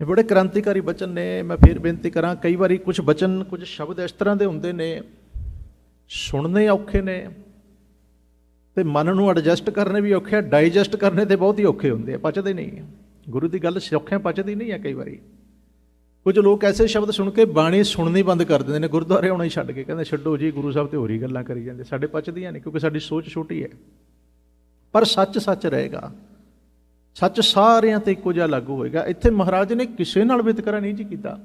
ਇਹ ਬੜੇ ਕ੍ਰਾਂਤੀਕਾਰੀ ਬਚਨ ਨੇ, ਮੈਂ ਫੇਰ ਬੇਨਤੀ ਕਰਾਂ, ਕਈ ਵਾਰੀ ਕੁਝ ਬਚਨ ਕੁਝ ਸ਼ਬਦ ਇਸ ਤਰ੍ਹਾਂ ਦੇ ਹੁੰਦੇ ਨੇ, ਸੁਣਨੇ ਔਖੇ ਨੇ, ਤੇ ਮਨ ਨੂੰ ਐਡਜਸਟ ਕਰਨੇ ਵੀ ਔਖੇ ਆ ਡਾਈਜੈਸਟ ਕਰਨੇ ਤੇ ਬਹੁਤ ਹੀ ਔਖੇ ਹੁੰਦੇ ਆ, ਪਚਦੇ ਨਹੀਂ ਗੁਰੂ ਦੀ ਗੱਲ ਸੌਖਿਆਂ ਪਚਦੀ ਨਹੀਂ ਆ ਕਈ ਵਾਰੀ। ਕੁਝ ਲੋਕ ਐਸੇ ਸ਼ਬਦ ਸੁਣ ਕੇ ਬਾਣੀ ਸੁਣਨੀ ਬੰਦ ਕਰ ਦਿੰਦੇ ਨੇ, ਗੁਰਦੁਆਰੇ ਆਉਣਾ ਹੀ ਛੱਡ ਕੇ, ਕਹਿੰਦੇ ਛੱਡੋ ਜੀ, ਗੁਰੂ ਸਾਹਿਬ ਤੇ ਹੋਰ ਹੀ ਗੱਲਾਂ ਕਰੀ ਜਾਂਦੇ, ਸਾਡੇ ਪਚਦੀਆਂ ਨਹੀਂ, ਕਿਉਂਕਿ ਸਾਡੀ ਸੋਚ ਛੋਟੀ ਹੈ। ਪਰ ਸੱਚ ਸੱਚ ਰਹੇਗਾ। ਸੱਚ ਸਾਰਿਆਂ ਤੇ ਇੱਕੋ ਜਿਹਾ ਲਾਗੂ ਹੋਏਗਾ। ਇੱਥੇ ਮਹਾਰਾਜ ਨੇ ਕਿਸੇ ਨਾਲ ਵਿਤਕਰਾ ਨਹੀਂ ਜੀ ਕੀਤਾ।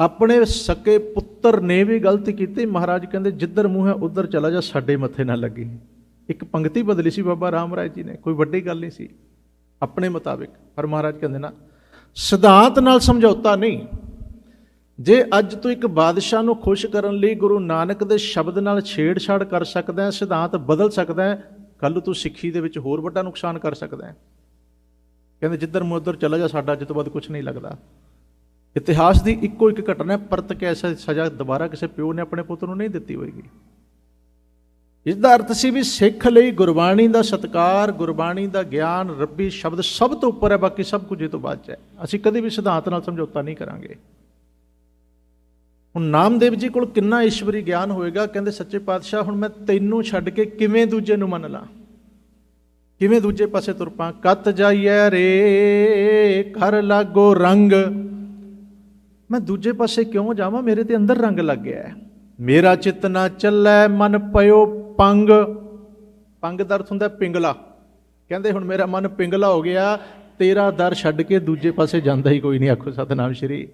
ਆਪਣੇ ਸਕੇ ਪੁੱਤਰ ਨੇ ਵੀ ਗਲਤੀ ਕੀਤੀ। ਮਹਾਰਾਜ ਕਹਿੰਦੇ, ਜਿੱਧਰ ਮੂੰਹ ਹੈ, ਉਧਰ ਚਲਾ ਜਾ, ਸਾਡੇ ਮੱਥੇ ਨਾ ਲੱਗੇ। ਇੱਕ ਪੰਕਤੀ ਬਦਲੀ ਸੀ ਬਾਬਾ ਰਾਮ ਰਾਏ ਜੀ ਨੇ। ਕੋਈ ਵੱਡੀ ਗੱਲ ਨਹੀਂ ਸੀ। ਆਪਣੇ ਮੁਤਾਬਿਕ। ਪਰ ਮਹਾਰਾਜ ਕਹਿੰਦੇ ਨਾ, ਸਿਧਾਂਤ ਨਾਲ ਸਮਝੌਤਾ ਨਹੀਂ। ਜੇ ਅੱਜ ਤੂੰ ਇੱਕ ਬਾਦਸ਼ਾਹ ਨੂੰ ਖੁਸ਼ ਕਰਨ ਲਈ ਗੁਰੂ ਨਾਨਕ ਦੇ ਸ਼ਬਦ ਨਾਲ ਛੇੜਛਾੜ ਕਰ ਸਕਦਾ ਹੈ, ਸਿਧਾਂਤ ਬਦਲ ਸਕਦਾ ਹੈ ਕੱਲ ਤੂੰ ਸਿੱਖੀ ਦੇ ਵਿੱਚ ਹੋਰ ਵੱਡਾ ਨੁਕਸਾਨ ਕਰ ਸਕਦਾ ਹੈ। ਕਹਿੰਦੇ ਜਿੱਧਰ ਮੂੰਹ ਉੱਧਰ ਚਲਾ ਜਾ, ਸਾਡਾ ਅੱਜ ਤੋਂ ਬਾਅਦ ਕੁਝ ਨਹੀਂ ਲੱਗਦਾ। ਇਤਿਹਾਸ ਦੀ ਇੱਕੋ ਇੱਕ ਘਟਨਾ ਹੈ, ਪਰਤ ਕੇ ਐਸਾ ਸਜ਼ਾ ਦੁਬਾਰਾ ਕਿਸੇ ਪਿਓ ਨੇ ਆਪਣੇ ਪੁੱਤ ਨੂੰ ਨਹੀਂ ਦਿੱਤੀ ਹੋਏਗੀ। ਇਸ ਦਾ ਅਰਥ ਸੀ ਵੀ ਸਿੱਖ ਲਈ ਗੁਰਬਾਣੀ ਦਾ ਸਤਕਾਰ, ਗੁਰਬਾਣੀ ਦਾ ਗਿਆਨ, ਰੱਬੀ ਸ਼ਬਦ ਸਭ ਤੋਂ ਉੱਪਰ ਹੈ, ਬਾਕੀ ਸਭ ਕੁਝ ਇਹ ਤੋਂ ਬਾਅਦ ਚ ਹੈ। ਅਸੀਂ ਕਦੇ ਵੀ ਸਿਧਾਂਤ ਨਾਲ ਸਮਝੌਤਾ ਨਹੀਂ ਕਰਾਂਗੇ। ਹੁਣ ਨਾਮਦੇਵ ਜੀ ਕੋਲ ਕਿੰਨਾ ਈਸ਼ਵਰੀ ਗਿਆਨ ਹੋਏਗਾ? ਕਹਿੰਦੇ, ਸੱਚੇ ਪਾਤਸ਼ਾਹ, ਹੁਣ ਮੈਂ ਤੈਨੂੰ ਛੱਡ ਕੇ ਕਿਵੇਂ ਦੂਜੇ ਨੂੰ ਮੰਨ ਲਾਂ? ਕਿਵੇਂ ਦੂਜੇ ਪਾਸੇ ਤੁਰ ਪਾਂ? ਕੱਤ ਜਾਈਐ ਰੇ, ਘਰ ਲਾਗੋ ਰੰਗ। ਮੈਂ ਦੂਜੇ ਪਾਸੇ ਕਿਉਂ ਜਾਵਾਂ? ਮੇਰੇ ਤੇ ਅੰਦਰ ਰੰਗ ਲੱਗ ਗਿਆ ਹੈ। ਮੇਰਾ ਚਿੱਤ ਨਾ ਚੱਲੈ, ਮਨ ਪਇਓ ਪੰਗ। ਪੰਗ ਦਾ ਅਰਥ ਹੁੰਦਾ ਪਿੰਗਲਾ। ਕਹਿੰਦੇ ਹੁਣ ਮੇਰਾ ਮਨ ਪਿੰਗਲਾ ਹੋ ਗਿਆ, ਤੇਰਾ ਦਰ ਛੱਡ ਕੇ ਦੂਜੇ ਪਾਸੇ ਜਾਂਦਾ ਹੀ ਕੋਈ ਨਹੀਂ, ਆਖੋ ਸਤਨਾਮ ਸ਼੍ਰੀ।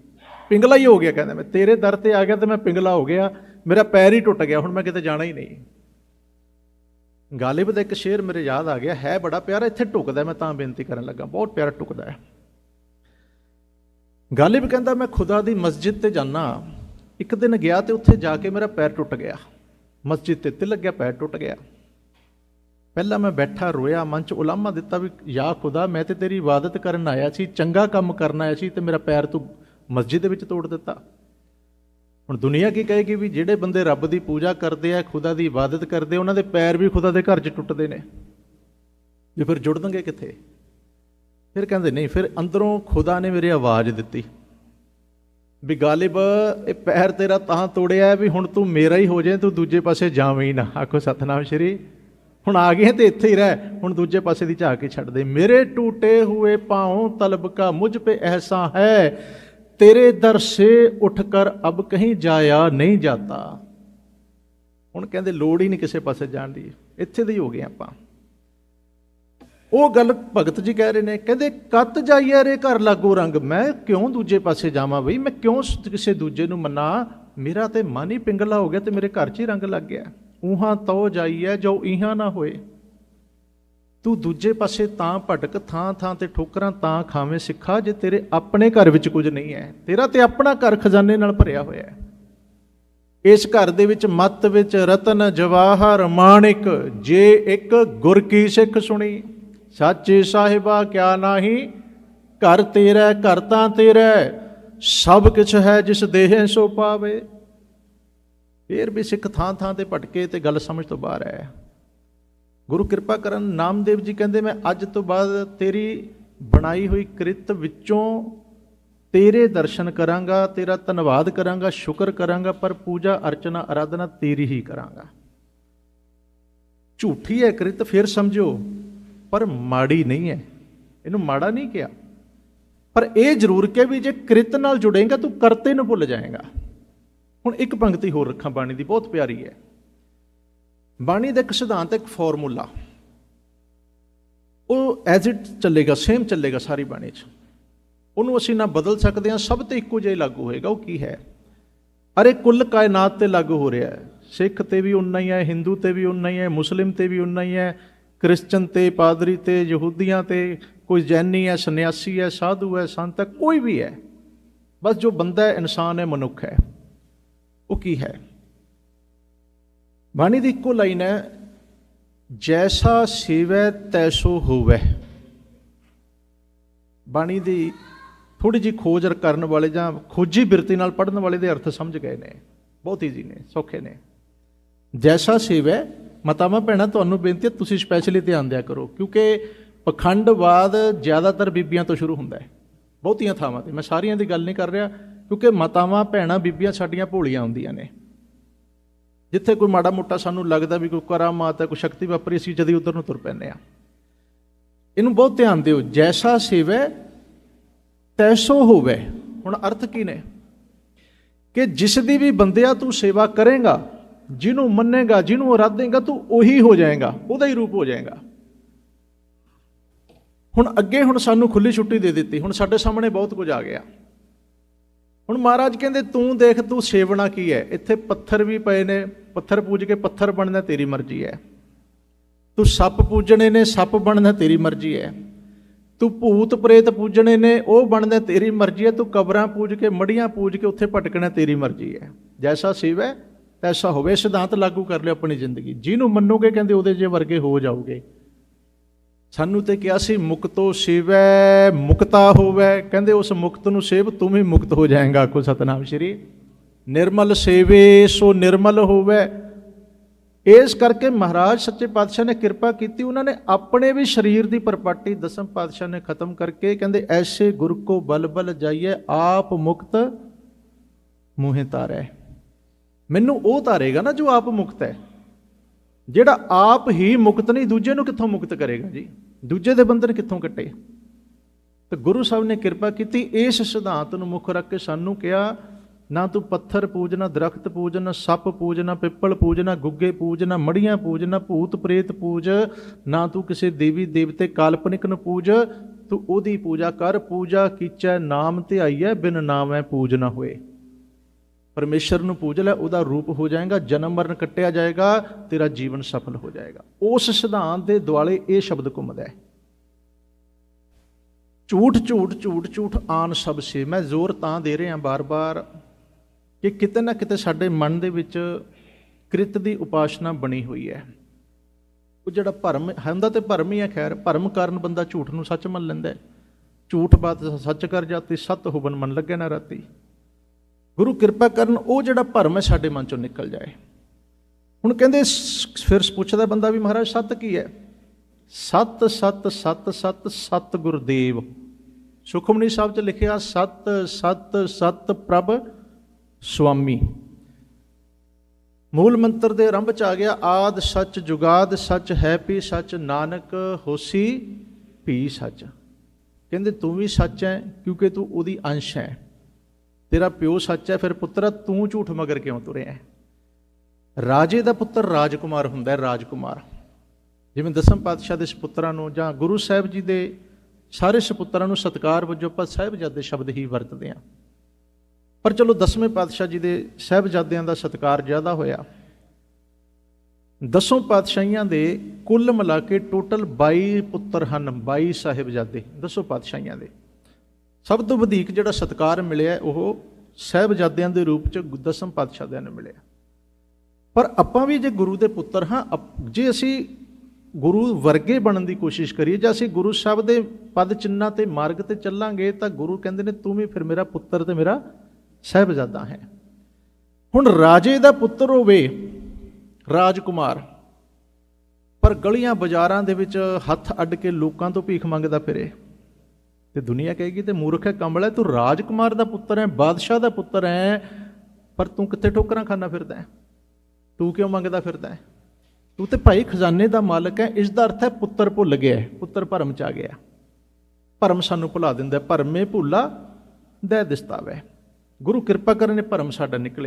ਪਿੰਗਲਾ ਹੀ ਹੋ ਗਿਆ, ਕਹਿੰਦਾ ਮੈਂ। ਤੇਰੇ ਦਰ ਤੇ ਆ ਗਿਆ ਤੇ ਮੈਂ ਪਿੰਗਲਾ ਹੋ ਗਿਆ। ਮੇਰਾ ਪੈਰ ਹੀ ਟੁੱਟ ਗਿਆ, ਹੁਣ ਮੈਂ ਕਿਤੇ ਜਾਣਾ ਹੀ ਨਹੀਂ। ਗਾਲਿਬ ਦਾ ਇੱਕ ਸ਼ੇਰ ਮੇਰੇ ਯਾਦ ਆ ਗਿਆ, ਹੈ ਬੜਾ ਪਿਆਰਾ, ਇੱਥੇ ਟੁਕਦਾ ਮੈਂ ਤਾਂ ਬੇਨਤੀ ਕਰਨ ਲੱਗਾ, ਬਹੁਤ ਪਿਆਰਾ ਟੁਕਦਾ ਹੈ। ਗਾਲਿਬ ਕਹਿੰਦਾ, ਮੈਂ ਖੁਦਾ ਦੀ ਮਸਜਿਦ ਤੇ ਜਾਣਾ ਇੱਕ ਦਿਨ ਗਿਆ ਤੇ ਉੱਥੇ ਜਾ ਕੇ ਮੇਰਾ ਪੈਰ ਟੁੱਟ ਗਿਆ, ਮਸਜਿਦ ਤੇ ਤਿਲਕ ਗਿਆ ਪੈਰ ਟੁੱਟ ਗਿਆ। ਪਹਿਲਾਂ ਮੈਂ ਬੈਠਾ, ਰੋਇਆ, ਮਨ ਚ ਉਲਾਮਾ ਦਿੱਤਾ ਵੀ, ਯਾ ਖੁਦਾ, ਮੈਂ ਤੇ ਤੇਰੀ ਇਬਾਦਤ ਕਰਨ ਆਇਆ ਸੀ, ਚੰਗਾ ਕੰਮ ਕਰਨ ਆਇਆ ਸੀ ਤੇ ਮੇਰਾ ਪੈਰ ਤੂੰ ਮਸਜਿਦ ਦੇ ਵਿੱਚ ਤੋੜ ਦਿੱਤਾ। ਹੁਣ ਦੁਨੀਆ ਕੀ ਕਹੇਗੀ ਵੀ ਜਿਹੜੇ ਬੰਦੇ ਰੱਬ ਦੀ ਪੂਜਾ ਕਰਦੇ ਆ, ਖੁਦਾ ਦੀ ਇਬਾਦਤ ਕਰਦੇ ਉਹਨਾਂ ਦੇ ਪੈਰ ਵੀ ਖੁਦਾ ਦੇ ਘਰ 'ਚ ਟੁੱਟਦੇ ਨੇ। ਜੇ ਫਿਰ ਜੁੜਨਗੇ ਕਿੱਥੇ? ਫਿਰ ਕਹਿੰਦੇ, ਨਹੀਂ, ਫਿਰ ਅੰਦਰੋਂ ਖੁਦਾ ਨੇ ਮੇਰੀ ਆਵਾਜ਼ ਦਿੱਤੀ। ਵੀ ਗਾਲਿਬ, ਇਹ ਪੈਰ ਤੇਰਾ ਤਾਂ ਤੋੜਿਆ ਵੀ ਹੁਣ ਤੂੰ ਮੇਰਾ ਹੀ ਹੋ ਜਾਏ, ਤੂੰ ਦੂਜੇ ਪਾਸੇ ਜਾਵੇਂ ਹੀ ਨਾ। ਆਖੋ ਸਤਨਾਮ ਸ਼੍ਰੀ। ਹੁਣ ਆ ਗਏ ਤੇ ਇੱਥੇ ਹੀ ਰਹਿ, ਹੁਣ ਦੂਜੇ ਪਾਸੇ ਦੀ ਝਾਕ ਹੀ ਛੱਡ ਦੇ। ਮੇਰੇ ਟੂਟੇ ਹੋਏ ਪਾਉ ਤਲਬ ਕਾ ਮੁਝ ਪੇ ਐਸਾ ਹੈ ਤੇਰੇ ਦਰ ਸੇ ਉੱਠ ਕਰ ਅਬ ਕਹੀਂ ਜਾਇਆ ਨਹੀਂ ਜਾਂਦਾ ਹੁਣ ਕਹਿੰਦੇ ਲੋੜ ਹੀ ਨਹੀਂ ਕਿਸੇ ਪਾਸੇ ਜਾਣ ਦੀ। ਇੱਥੇ ਦੇ ਹੀ ਹੋ ਗਏ ਆਪਾਂ। ਉਹ ਗੱਲ ਭਗਤ ਜੀ ਕਹਿ ਰਹੇ ਨੇ, ਕਹਿੰਦੇ, ਕੱਤ ਜਾਈਏ ਰੇ ਘਰ ਲਾਗੂ ਰੰਗ? ਮੈਂ ਕਿਉਂ ਦੂਜੇ ਪਾਸੇ ਜਾਵਾਂ ਬਈ? ਮੈਂ ਕਿਉਂ ਕਿਸੇ ਦੂਜੇ ਨੂੰ ਮੰਨਾ? ਮੇਰਾ ਤੇ ਮਨ ਹੀ ਪਿੰਗਲਾ ਹੋ ਗਿਆ ਤੇ ਮੇਰੇ ਘਰ 'ਚ ਹੀ ਰੰਗ ਲੱਗ ਗਿਆ। ਊਹਾਂ ਤੋ ਜਾਈਏ ਜੋ ਇਹਾਂ ਨਾ ਹੋਏ। ਤੂੰ ਦੂਜੇ ਪਾਸੇ ਤਾਂ ਭਟਕ, ਥਾਂ ਥਾਂ ਤੇ ਠੋਕਰਾਂ ਤਾਂ ਖਾਵੇਂ ਸਿੱਖਾ, ਜੇ ਤੇਰੇ ਆਪਣੇ ਘਰ ਵਿੱਚ ਕੁਝ ਨਹੀਂ ਹੈ। ਤੇਰਾ ਤੇ ਆਪਣਾ ਘਰ ਖਜ਼ਾਨੇ ਨਾਲ ਭਰਿਆ ਹੋਇਆ ਹੈ। ਇਸ ਘਰ ਦੇ ਵਿੱਚ ਮਤ ਵਿੱਚ ਰਤਨ, ਜਵਾਹਰ, ਮਾਣਿਕ, ਜੇ ਇੱਕ ਗੁਰ ਕੀ ਸਿੱਖ ਸੁਣੀ, ਸਾਚੇ ਸਾਹਿਬਾ ਕਿਆ ਨਾਹੀ, ਘਰ ਤੇਰਾ, ਘਰ ਤਾਂ ਤੇਰਾ ਸਭ ਕੁਛ ਹੈ ਜਿਸ ਦੇਹ ਸੋ ਪਾਵੇ। ਫੇਰ ਵੀ ਸਿੱਖ ਥਾਂ ਥਾਂ ਤੇ ਭਟਕੇ ਤੇ ਗੱਲ ਸਮਝ ਤੋਂ ਬਾਹਰ ਹੈ ਗੁਰੂ ਕਿਰਪਾ ਕਰਨ ਨਾਮਦੇਵ ਜੀ ਕਹਿੰਦੇ, ਮੈਂ ਅੱਜ ਤੋਂ ਬਾਅਦ ਤੇਰੀ ਬਣਾਈ ਹੋਈ ਕ੍ਰਿਤ ਵਿੱਚੋਂ ਤੇਰੇ ਦਰਸ਼ਨ ਕਰਾਂਗਾ, ਤੇਰਾ ਧੰਨਵਾਦ ਕਰਾਂਗਾ, ਸ਼ੁਕਰ ਕਰਾਂਗਾ, ਪਰ ਪੂਜਾ, ਅਰਚਨਾ ਆਰਾਧਨਾ ਤੇਰੀ ਹੀ ਕਰਾਂਗਾ। ਝੂਠੀ ਹੈ ਕ੍ਰਿਤ, ਫਿਰ ਸਮਝੋ ਪਰ ਮਾੜੀ ਨਹੀਂ ਹੈ। ਇਹਨੂੰ ਮਾੜਾ ਨਹੀਂ ਕਿਹਾ। ਪਰ ਇਹ ਜ਼ਰੂਰ ਕਿ ਵੀ ਜੇ ਕ੍ਰਿਤ ਨਾਲ ਜੁੜੇਗਾ, ਤੂੰ ਕਰਤੇ ਨੂੰ ਭੁੱਲ ਜਾਏਗਾ। ਹੁਣ ਇੱਕ ਪੰਕਤੀ ਹੋਰ ਰੱਖਾਂ ਬਾਣੀ ਦੀ, ਬਹੁਤ ਪਿਆਰੀ ਹੈ। ਬਾਣੀ ਦਾ ਇੱਕ ਸਿਧਾਂਤ ਇੱਕ ਫਾਰਮੂਲਾ। ਉਹ ਐਜ਼ ਇਟ ਚੱਲੇਗਾ ਸੇਮ ਚੱਲੇਗਾ ਸਾਰੀ ਬਾਣੀ 'ਚ। ਉਹਨੂੰ ਅਸੀਂ ਨਾ ਬਦਲ ਸਕਦੇ ਹਾਂ, ਸਭ ਤੇ ਇੱਕੋ ਜਿਹਾ ਲਾਗੂ ਹੋਏਗਾ, ਉਹ ਕੀ ਹੈ? ਅਰੇ ਕੁੱਲ ਕਾਇਨਾਤ ਤੇ ਲਾਗੂ ਹੋ ਰਿਹਾ ਹੈ। ਸਿੱਖ ਤੇ ਵੀ ਉਨਾ ਹੀ ਹੈ, ਹਿੰਦੂ ਤੇ ਵੀ ਉਨਾ ਹੀ ਹੈ, ਮੁਸਲਿਮ ਤੇ ਵੀ ਉਨਾ ਹੀ ਹੈ, ਕ੍ਰਿਸਚਨ ਤੇ, ਪਾਦਰੀ ਤੇ, ਯਹੂਦੀਆਂ ਤੇ, ਕੋਈ ਜੈਨੀ ਹੈ, ਸੰਨਿਆਸੀ ਹੈ, ਸਾਧੂ ਹੈ, ਸੰਤ ਹੈ, ਕੋਈ ਵੀ ਹੈ। ਬਸ ਜੋ ਬੰਦਾ ਹੈ, ਇਨਸਾਨ ਹੈ, ਮਨੁੱਖ ਹੈ। ਉਹ ਕੀ ਹੈ? ਬਾਣੀ ਦੀ ਇੱਕੋ ਲਾਈਨ ਹੈ, ਜੈਸਾ ਸੇਵੈ, ਤੈਸੋ ਹੋਵੈ। ਬਾਣੀ ਦੀ ਥੋੜੀ ਜੀ ਖੋਜ ਕਰਨ ਵਾਲੇ ਜਾਂ ਖੋਜੀ ਬਿਰਤੀ ਨਾਲ ਪੜਨ ਵਾਲੇ ਦੇ ਅਰਥ ਸਮਝ ਗਏ ਨੇ। ਬਹੁਤ ਈਜ਼ੀ ਨੇ, ਸੌਖੇ ਨੇ। ਜੈਸਾ ਸੇਵੈ, ਮਤਾਵਾ ਭੈਣਾ, ਤੁਹਾਨੂੰ ਬੇਨਤੀ ਹੈ ਤੁਸੀਂ ਸਪੈਸ਼ਲੀ ਧਿਆਨ ਦਿਆ ਕਰੋ, ਕਿਉਂਕਿ ਪਖੰਡਵਾਦ ਜ਼ਿਆਦਾਤਰ ਬੀਬੀਆਂ ਤੋਂ ਸ਼ੁਰੂ ਹੁੰਦਾ ਹੈ। ਬਹੁਤੀਆਂ ਥਾਵਾਂ ਤੇ। ਮੈਂ ਸਾਰੀਆਂ ਦੀ ਗੱਲ ਨਹੀਂ ਕਰ ਰਿਹਾ, ਕਿਉਂਕਿ ਮਾਤਾਵਾਂ, ਭੈਣਾਂ, ਬੀਬੀਆਂ ਸਾਡੀਆਂ ਭੋਲੀਆਂ ਹੁੰਦੀਆਂ ਨੇ। ਜਿੱਥੇ ਕੋਈ ਮਾੜਾ ਮੋਟਾ ਸਾਨੂੰ ਲੱਗਦਾ ਵੀ ਕੋਈ ਕਰਾਮਾਤ ਹੈ, ਕੋਈ ਸ਼ਕਤੀ ਵਾਪਰੀ, ਅਸੀਂ ਜਦੀ ਉਧਰ ਨੂੰ ਤੁਰ ਪੈਂਦੇ ਆ ਇਹਨੂੰ ਬਹੁਤ ਧਿਆਨ ਦਿਓ, ਜੈਸਾ ਸੇਵੈ, ਤੈਸੋ ਹੋਵੇ। ਹੁਣ ਅਰਥ ਕੀ ਨੇ? ਕਿ ਜਿਸ ਦੀ ਵੀ ਬੰਦਿਆ ਤੂੰ ਸੇਵਾ ਕਰੇਗਾ, ਜਿਹਨੂੰ ਮੰਨੇਗਾ, ਜਿਹਨੂੰ ਅਰਾਧੇਗਾ, ਤੂੰ ਉਹੀ ਹੋ ਜਾਏਗਾ, ਉਹਦਾ ਹੀ ਰੂਪ ਹੋ ਜਾਏਗਾ। ਹੁਣ ਅੱਗੇ ਹੁਣ ਸਾਨੂੰ ਖੁੱਲੀ ਛੁੱਟੀ ਦੇ ਦਿੱਤੀ, ਹੁਣ ਸਾਡੇ ਸਾਹਮਣੇ ਬਹੁਤ ਕੁਝ ਆ ਗਿਆ। ਹੁਣ ਮਹਾਰਾਜ ਕਹਿੰਦੇ, ਤੂੰ ਦੇਖ, ਤੂੰ ਸੇਵਣਾ ਕੀ ਹੈ? ਇੱਥੇ ਪੱਥਰ ਵੀ ਪਏ ਨੇ, ਪੱਥਰ ਪੂਜ ਕੇ ਪੱਥਰ ਬਣਨਾ ਤੇਰੀ ਮਰਜ਼ੀ ਹੈ। ਤੂੰ ਸੱਪ ਪੂਜਣੇ ਨੇ, ਸੱਪ ਬਣਨਾ ਤੇਰੀ ਮਰਜ਼ੀ ਹੈ। ਤੂੰ ਭੂਤ ਪ੍ਰੇਤ ਪੂਜਣੇ ਨੇ, ਉਹ ਬਣਨਾ ਤੇਰੀ ਮਰਜ਼ੀ ਹੈ। ਤੂੰ ਕਬਰਾਂ ਪੂਜ ਕੇ, ਮੜੀਆਂ ਪੂਜ ਕੇ ਉੱਥੇ ਭਟਕਣਾ ਤੇਰੀ ਮਰਜ਼ੀ ਹੈ। ਜੈਸਾ ਸੇਵ ਹੈ ਤੈਸਾ ਹੋਵੇ, ਸਿਧਾਂਤ ਲਾਗੂ ਕਰ ਲਿਓ ਆਪਣੀ ਜ਼ਿੰਦਗੀ। ਜਿਹਨੂੰ ਮੰਨੋਗੇ, ਕਹਿੰਦੇ ਉਹਦੇ ਜੇ ਵਰਗੇ ਹੋ ਜਾਓਗੇ। ਸਾਨੂੰ ਤੇ ਕਿਹਾ ਸੀ, ਮੁਕਤੋ ਸੇਵੈ, ਮੁਕਤਾ ਹੋਵੇ। ਕਹਿੰਦੇ, ਉਸ ਮੁਕਤ ਨੂੰ ਸੇਵ, ਤੂੰ ਵੀ ਮੁਕਤ ਹੋ ਜਾਏਗਾ ਕੋ ਸਤਨਾਮ ਸ਼੍ਰੀ। ਨਿਰਮਲ ਸੇਵੇ, ਸੋ ਨਿਰਮਲ ਹੋਵੇ। ਇਸ ਕਰਕੇ ਮਹਾਰਾਜ ਸੱਚੇ ਪਾਤਸ਼ਾਹ ਨੇ ਕਿਰਪਾ ਕੀਤੀ, ਉਹਨਾਂ ਨੇ ਆਪਣੇ ਵੀ ਸਰੀਰ ਦੀ ਪਰਪਾਟੀ ਦਸਮ ਪਾਤਸ਼ਾਹ ਨੇ ਖਤਮ ਕਰਕੇ ਕਹਿੰਦੇ, ਐਸੇ ਗੁਰ ਕੋ ਬਲ ਬਲ ਜਾਈਏ ਆਪ ਮੁਕਤ ਮੂਹੇ ਤਾਰੈ। ਮੈਨੂੰ ਉਹ ਤਾਰੇਗਾ ਨਾ ਜੋ ਆਪ ਮੁਕਤ ਹੈ। ਜਿਹੜਾ ਆਪ ਹੀ ਮੁਕਤ ਨਹੀਂ, ਦੂਜੇ ਨੂੰ ਕਿੱਥੋਂ ਮੁਕਤ ਕਰੇਗਾ ਜੀ? ਦੂਜੇ ਦੇ ਬੰਧਨ ਕਿੱਥੋਂ ਕੱਟੇ? ਤੇ ਗੁਰੂ ਸਾਹਿਬ ਨੇ ਕਿਰਪਾ ਕੀਤੀ, ਇਸ ਸਿਧਾਂਤ ਨੂੰ ਮੁੱਖ ਰੱਖ ਕੇ ਸਾਨੂੰ ਕਿਹਾ, ਨਾ ਤੂੰ ਪੱਥਰ ਪੂਜਣਾ ਦਰਖਤ ਪੂਜਣਾ ਸੱਪ ਪੂਜਣਾ ਪਿੱਪਲ ਪੂਜਣਾ ਗੁੱਗੇ ਪੂਜਣਾ ਮੜੀਆਂ ਪੂਜਣਾ ਭੂਤ ਪ੍ਰੇਤ ਪੂਜ, ਨਾ ਤੂੰ ਕਿਸੇ ਦੇਵੀ ਦੇਵਤੇ ਕਾਲਪਨਿਕ ਨੂੰ ਪੂਜ, ਤੂੰ ਉਹਦੀ ਪੂਜਾ ਕਰ, ਪੂਜਾ ਕੀਚੈ ਨਾਮ ਧਿਆਈਐ, ਬਿਨ ਨਾਮੈ ਪੂਜ ਨਾ ਹੋਏ। ਪਰਮੇਸ਼ਰ ਨੂੰ ਪੂਜ ਲੈ, ਉਹਦਾ ਰੂਪ ਹੋ ਜਾਏਗਾ, ਜਨਮ ਮਰਨ ਕੱਟਿਆ ਜਾਏਗਾ, ਤੇਰਾ ਜੀਵਨ ਸਫਲ ਹੋ ਜਾਏਗਾ। ਉਸ ਸਿਧਾਂਤ ਦੇ ਦੁਆਲੇ ਇਹ ਸ਼ਬਦ ਘੁੰਮਦਾ ਹੈ। ਝੂਠ ਝੂਠ ਝੂਠ ਝੂਠ ਆਨ ਸਭ ਸੇ। ਮੈਂ ਜ਼ੋਰ ਤਾਂ ਦੇ ਰਿਹਾ ਬਾਰ-ਬਾਰ ਕਿ ਕਿਤੇ ਨਾ ਕਿਤੇ ਸਾਡੇ ਮਨ ਦੇ ਵਿੱਚ ਕ੍ਰਿਤ ਦੀ ਉਪਾਸਨਾ ਬਣੀ ਹੋਈ ਹੈ। ਉਹ ਜਿਹੜਾ ਭਰਮ ਹੁੰਦਾ ਤੇ ਭਰਮ ਹੀ ਹੈ, ਖੈਰ, ਭਰਮ ਕਾਰਨ ਬੰਦਾ ਝੂਠ ਨੂੰ ਸੱਚ ਮੰਨ ਲੈਂਦਾ ਹੈ। ਝੂਠ ਬਾਤ ਸੱਚ ਕਰ ਜਾਤੀ, ਸਤ ਹੋਵਨ ਮਨ ਲੱਗੇ ਨਾ ਰਾਤੀ। ਗੁਰੂ ਕਿਰਪਾ ਕਰਨ ਉਹ ਜਿਹੜਾ ਭਰਮ ਹੈ ਸਾਡੇ ਮਨ ਚੋਂ ਨਿਕਲ ਜਾਏ। ਹੁਣ ਕਹਿੰਦੇ ਫਿਰ ਪੁੱਛਦਾ ਬੰਦਾ ਵੀ ਮਹਾਰਾਜ ਸਤ ਕੀ ਹੈ? ਸਤ ਸਤ ਸਤ ਸਤ ਸਤ ਗੁਰਦੇਵ। ਸੁਖਮਨੀ ਸਾਹਿਬ ਚ ਲਿਖਿਆ, ਸਤ ਸਤ ਸਤ ਪ੍ਰਭ ਸੁਆਮੀ। ਮੂਲ ਮੰਤਰ ਦੇ ਆਰੰਭ ਚ ਆ ਗਿਆ, ਆਦ ਸੱਚ ਜੁਗਾਦ ਸੱਚ ਹੈ ਪੀ ਸੱਚ ਨਾਨਕ ਹੋਸੀ ਭੀ ਸੱਚ। ਕਹਿੰਦੇ ਤੂੰ ਵੀ ਸੱਚ ਹੈ, ਕਿਉਂਕਿ ਤੂੰ ਉਹਦੀ ਅੰਸ਼ ਹੈ। ਤੇਰਾ ਪਿਓ ਸੱਚ ਹੈ, ਫਿਰ ਪੁੱਤਰਾ ਤੂੰ ਝੂਠ ਮਗਰ ਕਿਉਂ ਤੁਰਿਆ ਹੈ? ਰਾਜੇ ਦਾ ਪੁੱਤਰ ਰਾਜਕੁਮਾਰ ਹੁੰਦਾ ਹੈ, ਰਾਜਕੁਮਾਰ। ਜਿਵੇਂ ਦਸਮ ਪਾਤਸ਼ਾਹ ਦੇ ਸੁਪੁੱਤਰਾਂ ਨੂੰ ਜਾਂ ਗੁਰੂ ਸਾਹਿਬ ਜੀ ਦੇ ਸਾਰੇ ਸੁਪੁੱਤਰਾਂ ਨੂੰ ਸਤਕਾਰ ਵਜੋਂ ਆਪਾਂ ਸਾਹਿਬਜ਼ਾਦੇ ਸ਼ਬਦ ਹੀ ਵਰਤਦੇ ਹਾਂ। ਪਰ ਚਲੋ ਦਸਵੇਂ ਪਾਤਸ਼ਾਹ ਜੀ ਦੇ ਸਾਹਿਬਜ਼ਾਦਿਆਂ ਦਾ ਸਤਕਾਰ ਜ਼ਿਆਦਾ ਹੋਇਆ। ਦਸੋਂ ਪਾਤਸ਼ਾਹੀਆਂ ਦੇ ਕੁੱਲ ਮਿਲਾ ਕੇ ਟੋਟਲ 22 ਪੁੱਤਰ ਹਨ 22 ਸਾਹਿਬਜ਼ਾਦੇ, ਦਸੋਂ ਪਾਤਸ਼ਾਹੀਆਂ ਦੇ। ਸਭ ਤੋਂ ਵਧੇਕ ਜਿਹੜਾ ਸਤਕਾਰ ਮਿਲਿਆ, ਉਹ ਸਾਹਿਬਜ਼ਾਦਿਆਂ ਦੇ ਰੂਪ ਚ ਦਸਮ ਪਾਤਸ਼ਾਹਿਆਂ ਨੂੰ ਮਿਲਿਆ। ਪਰ ਆਪਾਂ ਵੀ ਜੇ ਗੁਰੂ ਦੇ ਪੁੱਤਰ ਹਾਂ, ਅਪ- ਜੇ ਅਸੀਂ ਗੁਰੂ ਵਰਗੇ ਬਣਨ ਦੀ ਕੋਸ਼ਿਸ਼ ਕਰੀਏ ਜਾਂ ਅਸੀਂ ਗੁਰੂ ਸਾਹਿਬ ਦੇ ਪਦ ਚਿੰਨਾਂ ਤੇ ਮਾਰਗ ਤੇ ਚੱਲਾਂਗੇ, ਤਾਂ ਗੁਰੂ ਕਹਿੰਦੇ ਨੇ, ਤੂੰ ਵੀ ਫਿਰ ਮੇਰਾ ਪੁੱਤਰ ਤੇ ਮੇਰਾ ਸਾਹਿਬਜ਼ਾਦਾ ਹੈ। ਹੁਣ ਰਾਜੇ ਦਾ ਪੁੱਤਰ ਹੋਵੇ ਰਾਜਕੁਮਾਰ, ਪਰ ਗਲੀਆਂ ਬਾਜ਼ਾਰਾਂ ਦੇ ਵਿੱਚ ਹੱਥ ਅੱਡ ਕੇ ਲੋਕਾਂ ਤੋਂ ਭੀਖ ਮੰਗਦਾ ਫਿਰੇ। ਤੇ ਦੁਨੀਆ ਕਹੇਗੀ ਤੇ ਮੂਰਖ ਹੈ ਕਮਲ ਹੈ, ਤੂੰ ਰਾਜਕੁਮਾਰ ਦਾ ਪੁੱਤਰ ਹੈ, ਬਾਦਸ਼ਾਹ ਦਾ ਪੁੱਤਰ ਹੈ, ਪਰ ਤੂੰ ਕਿੱਥੇ ਠੋਕਰਾਂ ਖਾਣਾ ਫਿਰਦਾ ਹੈ? ਤੂੰ ਕਿਉਂ ਮੰਗਦਾ ਫਿਰਦਾ ਹੈ? ਤੂੰ ਤੇ ਭਾਈ ਖਜ਼ਾਨੇ ਦਾ ਮਾਲਕ ਹੈ, ਇਸ ਦਾ ਅਰਥ ਹੈ ਪੁੱਤਰ ਭੁੱਲ ਗਿਆ ਪੁੱਤਰ ਭਰਮ ਚ ਆ ਗਿਆ ਭਰਮ ਸਾਨੂੰ ਭੁਲਾ ਦਿੰਦਾ ਭਰਮੇ ਭੁੱਲਾ ਦੈ ਦਿਸਤਾਵੇ। ਗੁਰੂ ਕਿਰਪਾ ਕਰਨੇ ਭਰਮ ਸਾਡਾ ਨਿਕਲੇ।